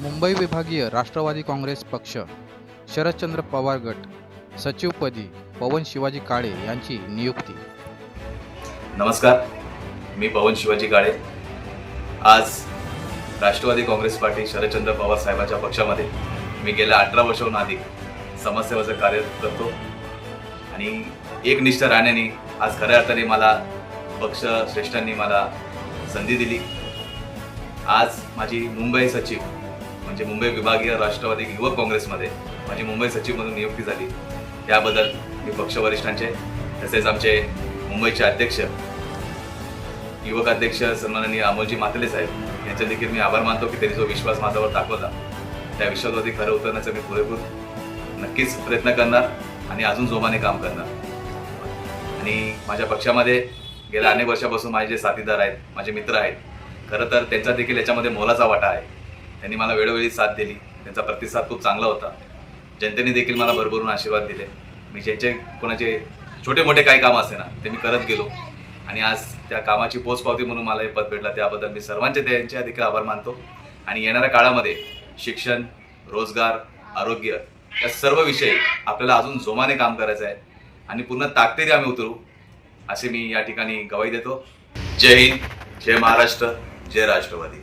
मुंबई विभागीय राष्ट्रवादी काँग्रेस पक्ष शरदचंद्र पवार गट सचिवपदी पवन शिवाजी काळे यांची नियुक्ती. नमस्कार मी पवन शिवाजी काळे. आज राष्ट्रवादी काँग्रेस पार्टी शरदचंद्र पवार साहेबांच्या पक्षामध्ये मी गेल्या अठरा वर्षाहून अधिक समाजसेवाचं कार्य करतो. आणि एकनिष्ठ राहण्याने आज खऱ्या अर्थाने मला पक्ष श्रेष्ठांनी मला संधी दिली. आज माझी मुंबई सचिव म्हणजे मुंबई विभागीय राष्ट्रवादी युवक काँग्रेसमध्ये माझी मुंबई सचिव म्हणून नियुक्ती झाली. त्याबद्दल मी पक्ष वरिष्ठांचे तसेच आमचे मुंबईचे अध्यक्ष युवक अध्यक्ष सन्माननीय अमोलजी मातले साहेब यांचे देखील मी आभार मानतो की त्यांनी जो विश्वास माझ्यावर दाखवला त्या विश्वासवरती खरं उतरण्याचा मी पुरेपूर नक्कीच प्रयत्न करणार आणि अजून जोमाने काम करणार. आणि माझ्या पक्षामध्ये गेल्या अनेक वर्षापासून माझे जे साथीदार आहेत माझे मित्र आहेत. खरं तर त्यांचा देखील याच्यामध्ये मोलाचा वाटा आहे. त्यांनी मला वेळोवेळी साथ दिली. त्यांचा प्रतिसाद खूप चांगला होता. जनतेने देखील मला भरभरून आशीर्वाद दिले. मी ज्यांचे कोणाचे छोटे मोठे काही काम असे ना ते मी करत गेलो. आणि आज त्या कामाची पोचपावती म्हणून मला हे पद भेटलं त्याबद्दल मी सर्वांचे त्यांचे देखील आभार मानतो. आणि येणाऱ्या काळामध्ये शिक्षण रोजगार आरोग्य या सर्व विषयी आपल्याला अजून जोमाने काम करायचं आहे. आणि पूर्ण ताकदीने आम्ही उतरू असे मी या ठिकाणी गवाही देतो. जय हिंद जय महाराष्ट्र जय राष्ट्रवादी.